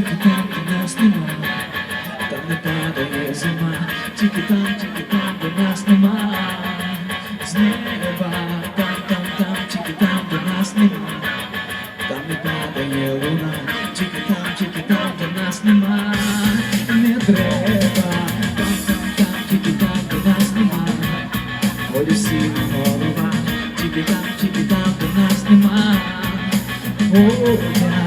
тільки там, де нас нема, там не падає зима, тільки там, тільки там, де нас нема, з неба, там, там, там, тільки там, де нас нема, там не падає луна, тільки там, тільки там, де нас нема, не треба, там, там, там, тільки там, де нас нема, волі сіна голова, тільки там, тільки там, де нас нема. Oh, yeah.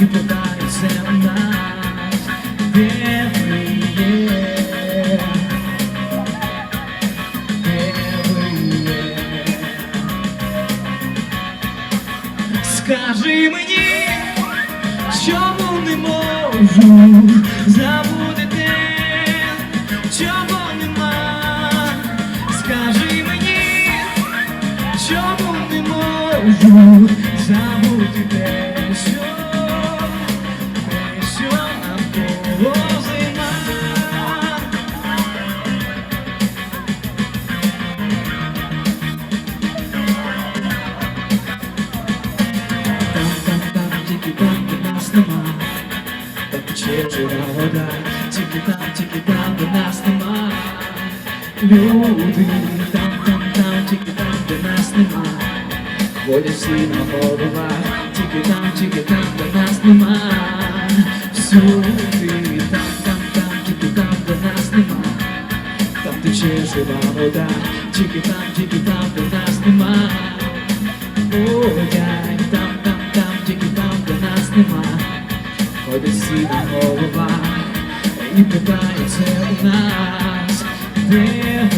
You provide us Скажи мені, чому не можу забути те, чого нема. Скажи мені, чому не можу забути те. Тільки там, де нас нема, там тече жива вода, тільки там, тільки там, де нас нема. Люди, там, там, там, тільки там, де нас нема. Воля сіна голова, тільки там, тільки там, де нас нема. Всюди, там, там, там, тільки там, де нас нема. Там тече жива вода, тільки там, тільки там, де нас нема. Голова і питається у нас, де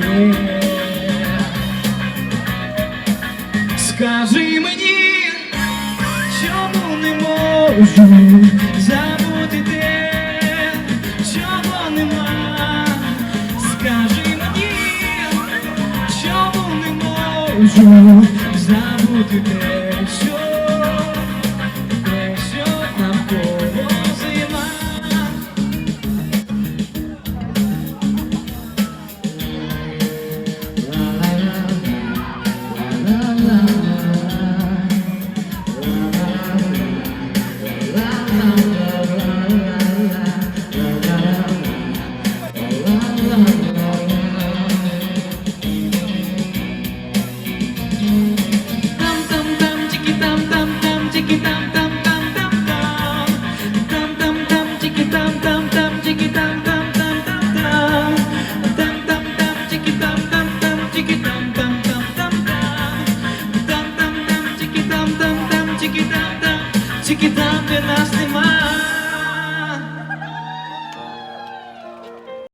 ви є. Скажи мені, чому не можу забути те, чого нема. Скажи мені, чому не можу забути те, тики там де нас нема